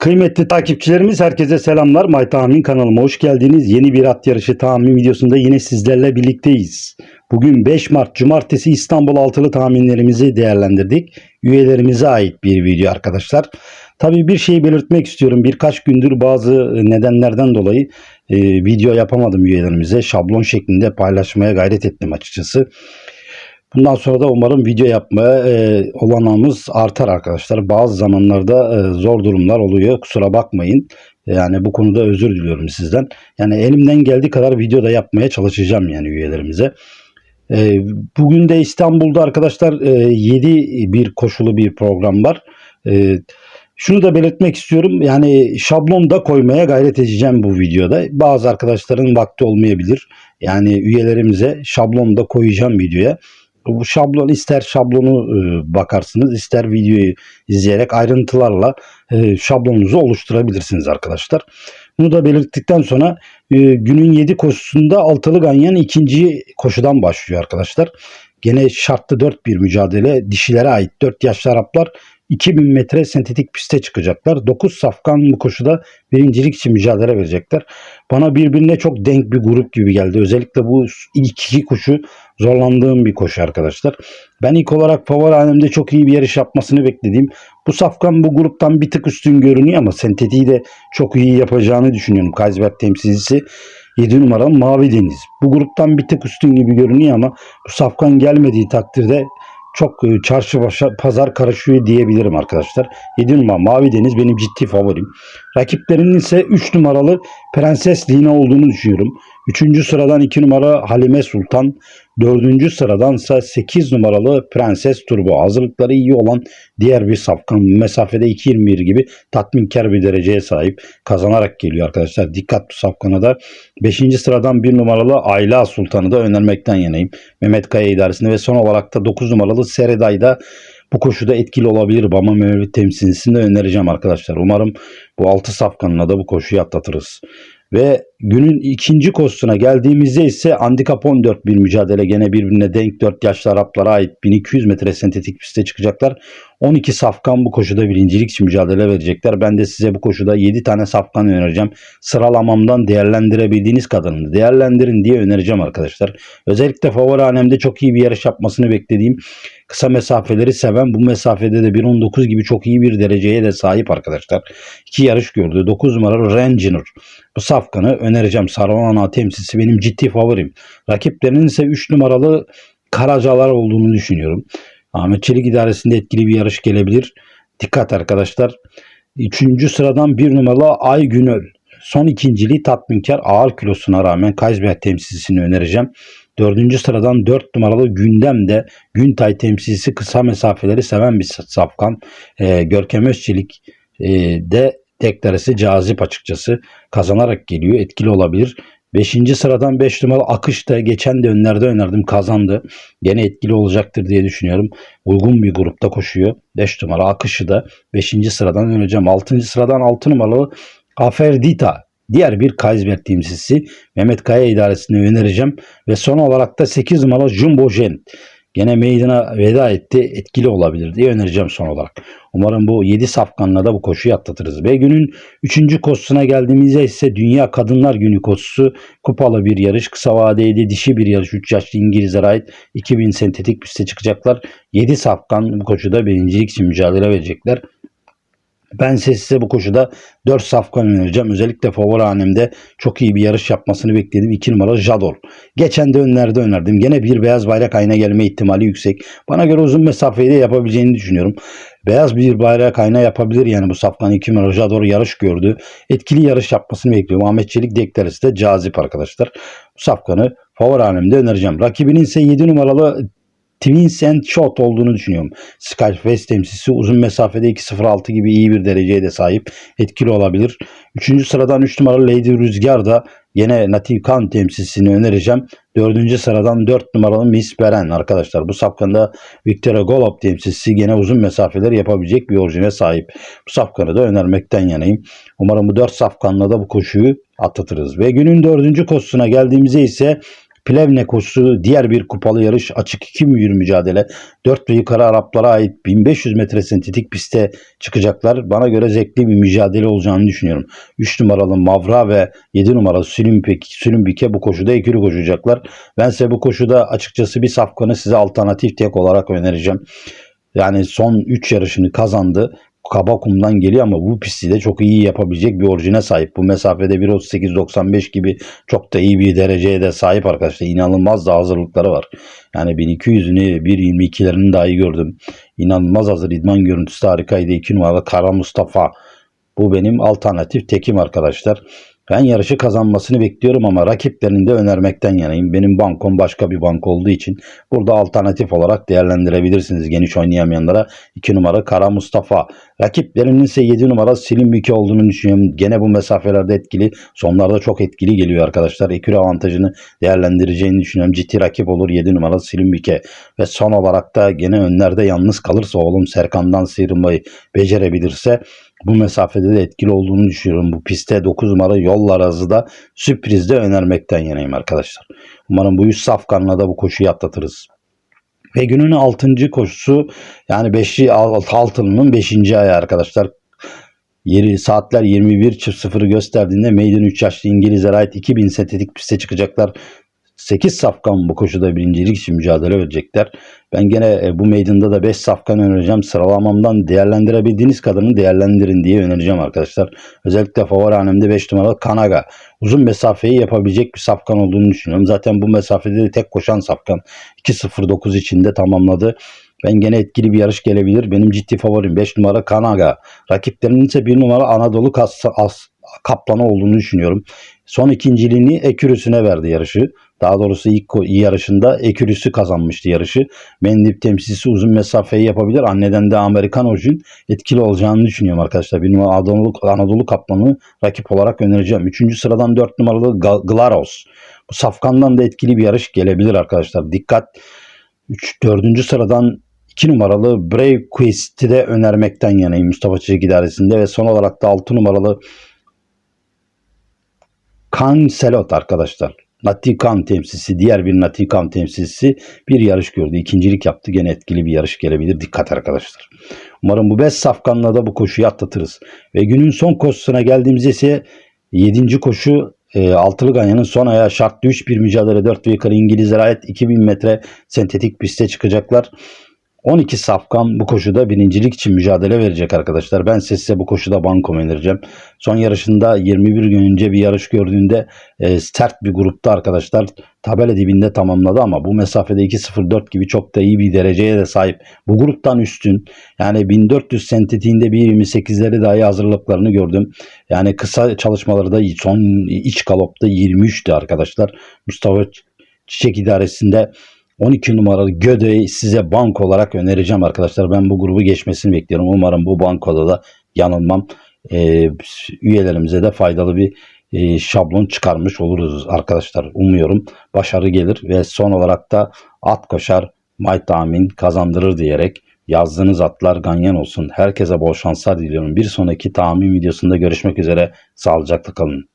Kıymetli takipçilerimiz herkese selamlar. May Tahmin kanalıma hoş geldiniz. Yeni bir at yarışı tahmin videosunda yine sizlerle birlikteyiz. Bugün 5 Mart Cumartesi İstanbul altılı tahminlerimizi değerlendirdik. Üyelerimize ait bir video arkadaşlar. Tabii bir şeyi belirtmek istiyorum. Birkaç gündür bazı nedenlerden dolayı e, video yapamadım üyelerimize. Şablon şeklinde paylaşmaya gayret ettim açıkçası. Bundan sonra da umarım video yapmaya e, olanağımız artar arkadaşlar. Bazı zamanlarda e, zor durumlar oluyor. Kusura bakmayın. Yani bu konuda özür diliyorum sizden. Yani elimden geldiği kadar video da yapmaya çalışacağım yani üyelerimize. E, bugün de İstanbul'da arkadaşlar e, 7 bir koşulu bir program var. E, şunu da belirtmek istiyorum. Yani şablon da koymaya gayret edeceğim bu videoda. Bazı arkadaşların vakti olmayabilir. Yani üyelerimize şablon da koyacağım videoya. Bu şablon ister şablonu e, bakarsınız ister videoyu izleyerek ayrıntılarla e, şablonunuzu oluşturabilirsiniz arkadaşlar. Bunu da belirttikten sonra e, günün 7 koşusunda altılı ganyan ikinci koşudan başlıyor arkadaşlar. Gene şartlı 4 bir mücadele dişilere ait 4 yaşlı Araplar 2000 metre sentetik piste çıkacaklar. 9 safkan bu koşuda birincilik için mücadele verecekler. Bana birbirine çok denk bir grup gibi geldi. Özellikle bu ilk iki koşu zorlandığım bir koşu arkadaşlar. Ben ilk olarak favori hanemde çok iyi bir yarış yapmasını beklediğim bu safkan bu gruptan bir tık üstün görünüyor ama sentetiği de çok iyi yapacağını düşünüyorum. Kaysberg temsilcisi 7 numara Mavi Deniz. Bu gruptan bir tık üstün gibi görünüyor ama bu safkan gelmediği takdirde çok e, çarşı başa, pazar karışıyor diyebilirim arkadaşlar. 7 numara Mavi Deniz benim ciddi favorim. Rakiplerinin ise 3 numaralı Prenses Lina olduğunu düşünüyorum. 3. sıradan 2 numara Halime Sultan. 4. sıradan ise 8 numaralı Prenses Turbo. Hazırlıkları iyi olan diğer bir safkan. Mesafede 2.21 gibi tatminkar bir dereceye sahip. Kazanarak geliyor arkadaşlar. Dikkat bu safkana da. 5. sıradan 1 numaralı Ayla Sultan'ı da önermekten yanayım. Mehmet Kaya idaresinde ve son olarak da 9 numaralı Sereday'da bu koşuda etkili olabilir. Bama Mevlüt temsilcisini de önereceğim arkadaşlar. Umarım bu 6 safkanla da bu koşuyu atlatırız. Ve günün ikinci koşusuna geldiğimizde ise handikap 14 bir mücadele gene birbirine denk 4 yaşlı Araplara ait 1200 metre sentetik piste çıkacaklar. 12 safkan bu koşuda birincilik için mücadele verecekler. Ben de size bu koşuda 7 tane safkan önereceğim. Sıralamamdan değerlendirebildiğiniz kadarını değerlendirin diye önereceğim arkadaşlar. Özellikle favori hanemde çok iyi bir yarış yapmasını beklediğim kısa mesafeleri seven bu mesafede de 1.19 gibi çok iyi bir dereceye de sahip arkadaşlar. İki yarış gördü. 9 numaralı Ranger. Bu safkanı önereceğim. Saruhana temsilcisi benim ciddi favorim. Rakiplerinin ise 3 numaralı Karacalar olduğunu düşünüyorum. Ahmet Çelik idaresinde etkili bir yarış gelebilir. Dikkat arkadaşlar. Üçüncü sıradan bir numaralı Ay Günöl. Son ikinciliği tatminkar ağır kilosuna rağmen Kaysberg temsilcisini önereceğim. Dördüncü sıradan dört numaralı Gündem de Güntay temsilcisi kısa mesafeleri seven bir safkan. Ee, Görkem Özçelik e, de deklaresi cazip açıkçası kazanarak geliyor. Etkili olabilir. Beşinci sıradan 5 numaralı Akış da geçen de önlerde önerdim kazandı. Gene etkili olacaktır diye düşünüyorum. Uygun bir grupta koşuyor. 5 numara Akış'ı da 5. sıradan önereceğim. 6. sıradan 6 numaralı Aferdita diğer bir Kaysberg temsilcisi Mehmet Kaya idaresine önereceğim. Ve son olarak da 8 numaralı Jumbo Jen. Gene meydana veda etti. Etkili olabilir diye önereceğim son olarak. Umarım bu 7 safkanla da bu koşuyu atlatırız. Ve günün 3. koşusuna geldiğimizde ise Dünya Kadınlar Günü koşusu kupalı bir yarış. Kısa vadeli dişi bir yarış. 3 yaşlı İngilizlere ait 2000 sentetik piste çıkacaklar. 7 safkan bu koşuda birincilik için mücadele verecekler. Ben size bu koşuda 4 safkan önereceğim. Özellikle favori hanemde çok iyi bir yarış yapmasını bekledim. 2 numara Jador. Geçen de önlerde önerdim. Gene bir beyaz bayrak ayna gelme ihtimali yüksek. Bana göre uzun mesafeyi de yapabileceğini düşünüyorum. Beyaz bir bayrak ayna yapabilir yani bu safkan 2 numara Jador yarış gördü. Etkili yarış yapmasını bekliyorum. Ahmet Çelik deklaresi de cazip arkadaşlar. Bu safkanı favori hanemde önereceğim. Rakibinin ise 7 numaralı Twins and Shot olduğunu düşünüyorum. Skyface temsilcisi uzun mesafede 2.06 gibi iyi bir dereceye de sahip. Etkili olabilir. Üçüncü sıradan 3 numaralı Lady Rüzgar da yine Natif Kan temsilcisini önereceğim. Dördüncü sıradan 4 numaralı Miss Beren arkadaşlar. Bu safkanda Victoria Golub temsilcisi gene uzun mesafeler yapabilecek bir orijine sahip. Bu safkanı da önermekten yanayım. Umarım bu 4 safkanla da bu koşuyu atlatırız. Ve günün dördüncü koşusuna geldiğimizde ise Plevne koşusu diğer bir kupalı yarış açık iki mühür mücadele. 4 ve yukarı Araplara ait 1500 metre sentetik piste çıkacaklar. Bana göre zevkli bir mücadele olacağını düşünüyorum. 3 numaralı Mavra ve 7 numaralı Sülümbike, Sülümbike bu koşuda ikili koşacaklar. Ben size bu koşuda açıkçası bir safkanı size alternatif tek olarak önereceğim. Yani son 3 yarışını kazandı. Kabakum'dan geliyor ama bu pisti de çok iyi yapabilecek bir orijine sahip. Bu mesafede 1.38-95 gibi çok da iyi bir dereceye de sahip arkadaşlar. İnanılmaz da hazırlıkları var. Yani 1200'ünü 1.22'lerini dahi gördüm. İnanılmaz hazır idman görüntüsü harikaydı. 2 numaralı Kara Mustafa. Bu benim alternatif tekim arkadaşlar. Ben yarışı kazanmasını bekliyorum ama rakiplerini de önermekten yanayım. Benim bankom başka bir bank olduğu için burada alternatif olarak değerlendirebilirsiniz geniş oynayamayanlara. 2 numara Kara Mustafa. Rakiplerinin ise 7 numara Silim Bike olduğunu düşünüyorum. Gene bu mesafelerde etkili. Sonlarda çok etkili geliyor arkadaşlar. Ekür avantajını değerlendireceğini düşünüyorum. Ciddi rakip olur 7 numara Silim Bike. Ve son olarak da gene önlerde yalnız kalırsa oğlum Serkan'dan sıyrılmayı becerebilirse bu mesafede de etkili olduğunu düşünüyorum. Bu pistte 9 numara yol arazı da sürprizde önermekten yanayım arkadaşlar. Umarım bu 100 safkanla da bu koşuyu atlatırız. Ve günün 6. koşusu yani 5'li altının 5. ayı arkadaşlar. Yeri saatler 21.00'ı gösterdiğinde Maiden 3 yaşlı İngilizlere ait 2000 sentetik piste çıkacaklar. 8 safkan bu koşuda birincilik için mücadele verecekler. Ben gene e, bu meydanda da 5 safkan önereceğim. Sıralamamdan değerlendirebildiğiniz kadarını değerlendirin diye önereceğim arkadaşlar. Özellikle favori hanemde 5 numaralı Kanaga. Uzun mesafeyi yapabilecek bir safkan olduğunu düşünüyorum. Zaten bu mesafede de tek koşan safkan. 2.09 içinde tamamladı. Ben gene etkili bir yarış gelebilir. Benim ciddi favorim 5 numara Kanaga. Rakiplerinin ise 1 numara Anadolu Kas, As, Kaplanı olduğunu düşünüyorum. Son ikinciliğini Ekürüsüne verdi yarışı. Daha doğrusu ilk yarışında Ekürüsü kazanmıştı yarışı. Mendip temsilcisi uzun mesafeyi yapabilir. Anneden de Amerikan orijin etkili olacağını düşünüyorum arkadaşlar. Bir numara Anadolu, Anadolu Kaplanı rakip olarak önereceğim. Üçüncü sıradan 4 numaralı Glaros. Bu safkandan da etkili bir yarış gelebilir arkadaşlar. Dikkat. 3 4. sıradan 2 numaralı Brave Quest'i de önermekten yanayım Mustafa Çelik idaresinde ve son olarak da 6 numaralı Cancelot arkadaşlar. Natikan temsilcisi, diğer bir Natikan temsilcisi bir yarış gördü. İkincilik yaptı. Gene etkili bir yarış gelebilir. Dikkat arkadaşlar. Umarım bu 5 safkanla da bu koşuyu atlatırız. Ve günün son koşusuna geldiğimizde ise 7. koşu e, Altılı Ganyan'ın son ayağı şartlı 3 bir mücadele 4 ve yukarı İngilizlere ait 2000 metre sentetik piste çıkacaklar. 12 safkan bu koşuda birincilik için mücadele verecek arkadaşlar. Ben size bu koşuda banko önereceğim. Son yarışında 21 gün önce bir yarış gördüğünde e, sert bir grupta arkadaşlar tabela dibinde tamamladı ama bu mesafede 2.04 gibi çok da iyi bir dereceye de sahip. Bu gruptan üstün yani 1400 sentetiğinde 1.28'leri dahi hazırlıklarını gördüm. Yani kısa çalışmaları da son iç galopta 23'tü arkadaşlar. Mustafa Çiçek idaresinde 12 numaralı Göde'yi size bank olarak önereceğim arkadaşlar. Ben bu grubu geçmesini bekliyorum. Umarım bu bankoda da yanılmam. E, üyelerimize de faydalı bir e, şablon çıkarmış oluruz arkadaşlar. Umuyorum başarı gelir ve son olarak da at koşar May tahmin kazandırır diyerek yazdığınız atlar ganyan olsun. Herkese bol şanslar diliyorum. Bir sonraki tahmin videosunda görüşmek üzere. Sağlıcakla kalın.